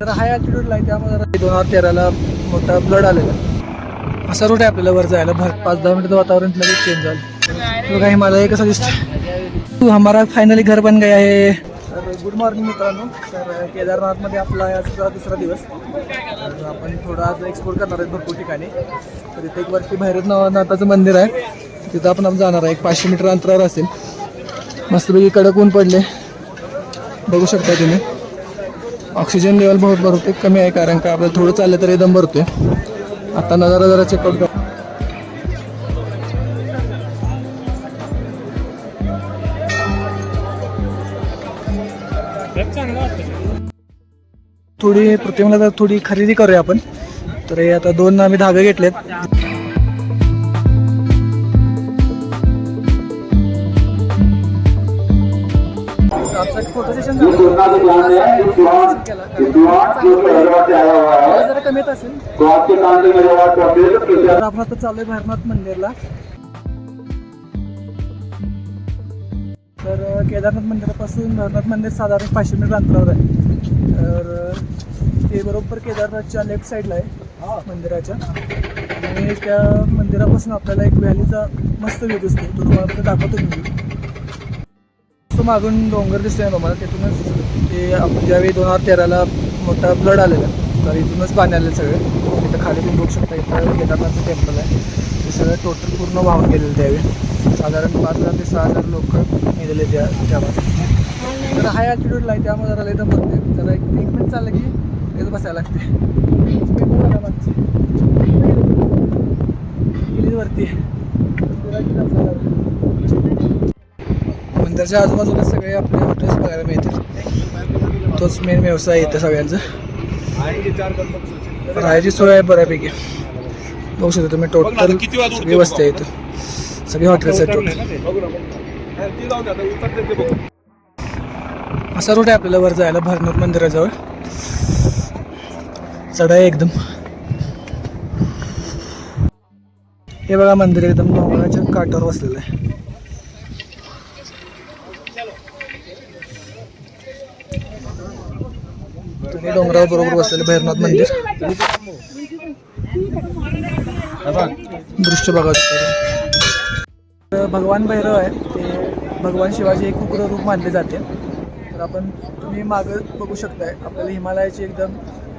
तर हाय ॲटिट्यूडला आहे त्यामुळे जरा दोन हजार तेराला मोठा ब्लड आलेला असा रूट आहे आपल्याला वर जायला. भर पाच दहा मिनिटं वातावरण लगेच चेंज झालं. तो काही मला कसं दिसतं तू हमारा फायनली घर बन गया आहे तर गुड मॉर्निंग मित्रांनो. तर केदारनाथमध्ये आपला आजचा दुसरा दिवस. तर आपण थोडं आज एक्सप्लोर करणार आहेत भरपूर ठिकाणी. तर इथे एक वरती भैरवनाथाचं मंदिर आहे. तिथं आपण जाणार आहे. एक पाचशे मीटर अंतरावर असेल. मस्तपैकी कडक ऊन पडले बघू शकता तुम्ही. ऑक्सिजन लेवल बहुत भरते कमी आहे कारण का आपल्याला थोडं चाललं तरी दम भरतोय आता नजारा जरा चेकआउट कर. थोडी प्रतिमाला तर थोडी खरेदी करूया आपण. तर हे आता दोन आम्ही धागे घेतलेत. फोटो सेशन जरा कमी येत असेल. तर आपण आता चाललोय भैरनाथ मंदिरला. तर केदारनाथ मंदिरापासून भैरनाथ मंदिर साधारण पाचशे मीटर अंतरावर आहे. तर ते बरोबर केदारनाथच्या लेफ्ट साईडला आहे मंदिराच्या. आणि त्या मंदिरापासून आपल्याला एक व्हॅलीचा मस्त व्ह्यू दिसतो तो तुम्हाला दाखवतो मी. तो मागून डोंगर दिसतोय मला तिथूनच ते आपण ज्यावेळी दोन हजार तेराला मोठा ब्लड आलेला तर इथूनच पाणी आलेलं सगळं. तिथं खाली तुम्ही बघू शकता इथं केदारनाथचं टेम्पल आहे. ते सगळं टोटल पूर्ण वाहून गेलेलं त्यावेळी. साधारण पाच हजार ते सहा हजार लोक मेलेले त्या त्यामध्ये. तर हाय ॲटिट्यूडला आहे त्यामुळे जरा लई बघते भरते एक एक मिनिट चाललं की तिथं बसायला लागते. गेली वरती. मंदिराच्या आजूबाजूला सगळे आपले हॉटेल्स बघायला मिळतील. तोच मेन व्यवसाय इथं सगळ्यांचा. राहायची सोय आहे बऱ्यापैकी. बघू शकता तुम्ही टोटल आहे इथं. सगळे हॉटेल्स आहेत टोटल असा रूट आहे आपल्याला वर जायला भरनाथ मंदिराजवळ. चढ आहे एकदम. हे बघा मंदिर एकदम डोंगराच्या काठावर बसलेलं आहे. तुम्ही डोंगरावर बरोबर बसलेलं भैरनाथ मंदिर. दृश्य बघा तर भगवान भैरव आहे ते भगवान शिवाजी एक उग्र रूप मानले जाते. तर आपण तुम्ही मागं बघू शकताय आपल्याला हिमालयाची एकदम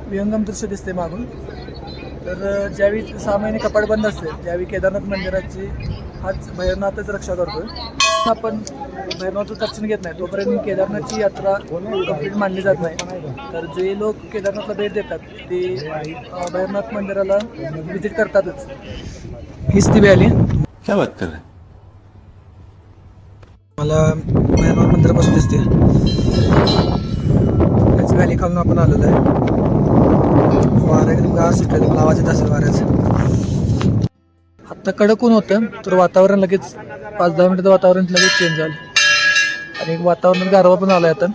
विहंगम दृश्य दिसते मागून. तर ज्यावेळी सहा महिने कपाट बंद असते ज्यावेळी केदारनाथ मंदिराची हाच भैरनाथच रक्षा करतोय. आपण भैरवनाथचं दर्शन घेत नाही. तोपर्यंत केदारनाथची यात्रा कंप्लीट मानली जात नाही. तर जे लोक केदारनाथला भेट देतात ते अं, भैरवनाथ मंदिराला व्हिजिट करतातच. हीच ती व्हॅली क्या बात कर? मला भैरवनाथ मंदिरापासून दिसते. त्याच व्हॅली खालून आपण आलेलो आहे. एकदम गार सुटलं आवाज येत असेल वाऱ्याचा. आत्ता कडक ऊन होतं तर वातावरण लगेच पाच दहा मिनिटं वातावरण लगेच चेंज झालं. आणि वातावरण वातावरणात गारवा पण आलाय आता.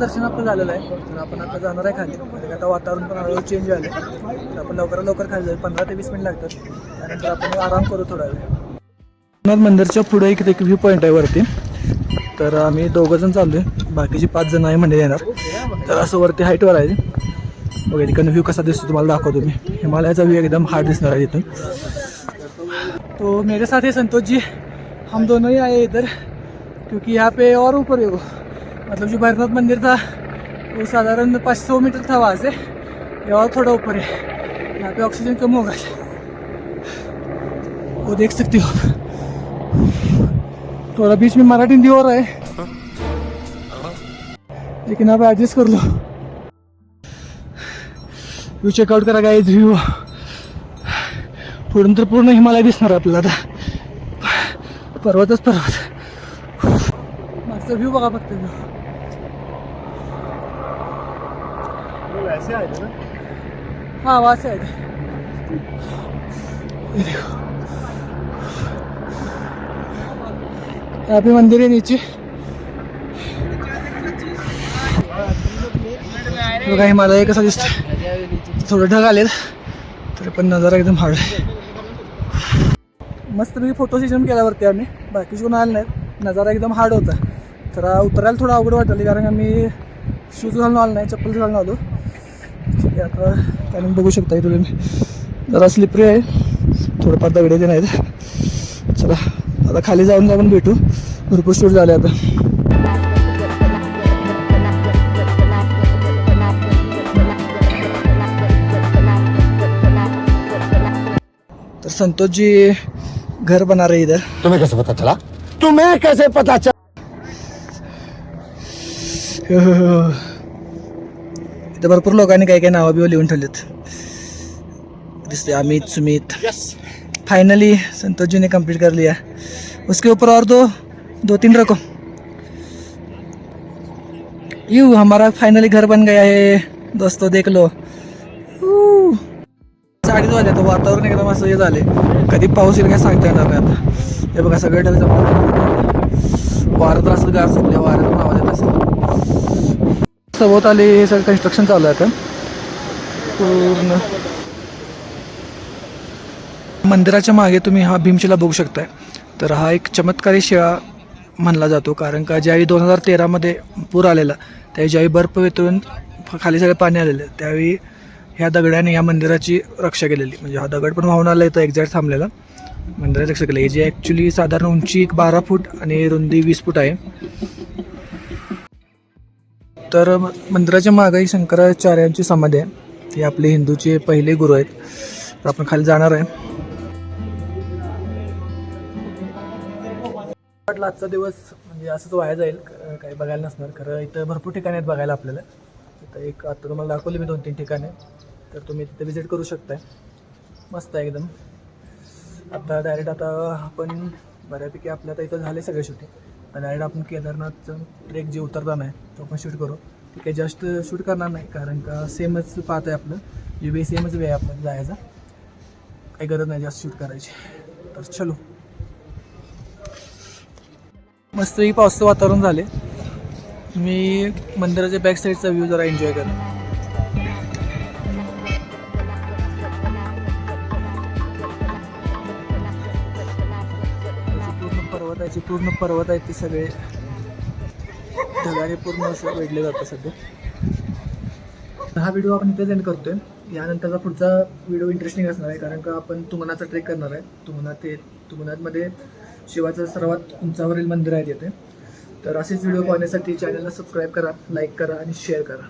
दर्शन आपलं झालेलं आहे. तर आपण आता जाणार आहे खाली. म्हणजे आता वातावरण पण हळूहळू चेंज झालं तर आपण लवकरात लवकर खाली जाऊ पंधरा ते वीस मिनिट लागतात. त्यानंतर आपण आराम करू थोडा वेळ. मंदिरच्या पुढे एक एक व्ह्यू पॉईंट आहे वरती. तर आम्ही दोघं जण चाललोय. बाकीचे पाच जण आहे म्हणजे येणार. तर असं वरती हाईटवर आहे. बघा तिकडनं व्ह्यू कसा दिसतो तुम्हाला दाखवतो मी. हिमालयाचा व्ह्यू एकदम हार्ड दिसणार आहे इथून. तो मेरे साथ है संतोष जी। हम दोनों ही आए इधर, क्योंकि यहाँ पे और ऊपर है वो। मतलब जो भैरनाथ मंदिर था, वो साधारण पाँच सौ मीटर था वहाँ से ये और थोड़ा ऊपर है। यहाँ पे ऑक्सीजन कम होगा। वो देख सकते हो थोड़ा बीच में मराठी हिंदी हो रहा है। लेकिन आप एडजस्ट कर लो। व्यू चेकआउट करा गाईज व्ह्यू पुढून तर पूर्ण हिमालय दिसणार आपल्याला आता. पर्वतच पर्वत. मागचा व्ह्यू बघा फक्त. व्ह्यू हा वास आहे. आए मंदिर आहे नीचे. बघा हिमालय कसा दिसतोय. थोडं ढग आलेत तरी पण नजारा एकदम हार्ड आहे. मस्त मी फोटो सेशन केल्यावरती आम्ही. बाकीचे कोण आले नाहीत. नजारा एकदम हार्ड होता. तर उतरायला थोडं अवघड वाटलं. कारण आम्ही शूज घालून आलो नाही चप्पल घालून आलो. ठीक आहे आता टायमिंग बघू शकता तुम्ही जरा स्लिपरी आहे. थोडंफार दगडे ते नाहीत. चला आता खाली जाऊन जाऊन भेटू. भरपूर शूट झाले आता. तर संतोष जी घर बना रहे इधर। तुम्हें कैसे पता चला? तुम्हें कैसे पता चला? इथं भरपूर लोकांनी काही काही नावं बिवं लिहून ठेवलेत दिसते अमित सुमित। फाइनली संतोष जी ने कंप्लीट कर लिया। उसके ऊपर और दो दो तीन रखो। यू हमारा फाइनली घर बन गया है। दोस्तों देख लो. सकाळीच वाजले आता वातावरण एकदम असं हे झाले कधी पाऊस येईल काय सांगता येणार नाही आता. हे बघा सगळे ढग जमा वारं तर असं गार सुटले वाऱ्यातून आवाज येत असेल. सभोवत आले हे सगळं कन्स्ट्रक्शन चालू आहे आता. पूर्ण. मंदिराच्या मागे तुम्ही हा भीमशिला बघू शकताय. तर हा एक चमत्कारी शिळा म्हणला जातो कारण का ज्यावेळी दोन हजार तेरामध्ये पूर आलेला त्यावेळी ज्यावेळी बर्फ वितळून खाली सगळे पाणी आलेलं त्यावेळी ह्या दगडाने या मंदिराची रक्षा केलेली. म्हणजे हा दगड पण वाहून येतो एक्झॅक्ट थांबलेला. मंदिराची रक्षा केली. जी ॲक्च्युली साधारण उंची एक बारा फूट आणि रुंदी वीस फूट आहे. तर मंदिराच्या मागे शंकराचार्यांची समाधी आहे. ते आपले हिंदूचे पहिले गुरु आहेत. तर आपण खाली जाणार आहे. वाटलं आजचा दिवस म्हणजे असंच वाया जाईल. काही बघायला नसणार. खरं इथं भरपूर ठिकाणी आहेत बघायला आपल्याला. इथं एक आता तुम्हाला दाखवली मी दोन तीन ठिकाणे. तर तुम्ही तिथे विजिट करू शकताय. मस्त आहे एकदम. आता डायरेक्ट आता आपण बऱ्यापैकी आपल्या आता इथं झाले सगळे शूटिंग आता डायरेक्ट आपण केदारनाथचं ट्रेक जे उतरताना आहे तो पण शूट करू. ठीक आहे जस्ट शूट करणार नाही कारण का सेमच पाहत आहे आपलं. यू बी सेमच वे आहे आपण जायचा. काही गरज नाही जास्त शूट करायची. तर चलो. मस्त ही पावसाचं वातावरण झाले मी मंदिराच्या बॅक साईडचा व्ह्यू जरा एन्जॉय करेन पूर्ण पर्वत आहे पूर्ण पर्वत आहेत ते सगळे. ढगाने पूर्ण असं वेढले जातं सध्या. हा व्हिडिओ आपण इथेच एंड करतोय. यानंतरचा पुढचा व्हिडिओ इंटरेस्टिंग असणार आहे कारण का आपण तुमनाचा ट्रेक करणार आहे. तुमना ते तुमनाथमध्ये शिवाचं सर्वात उंचावरील मंदिर आहे तिथे. तर असेच व्हिडिओ पाहण्यासाठी चॅनलला सबस्क्राईब करा लाईक करा आणि शेअर करा.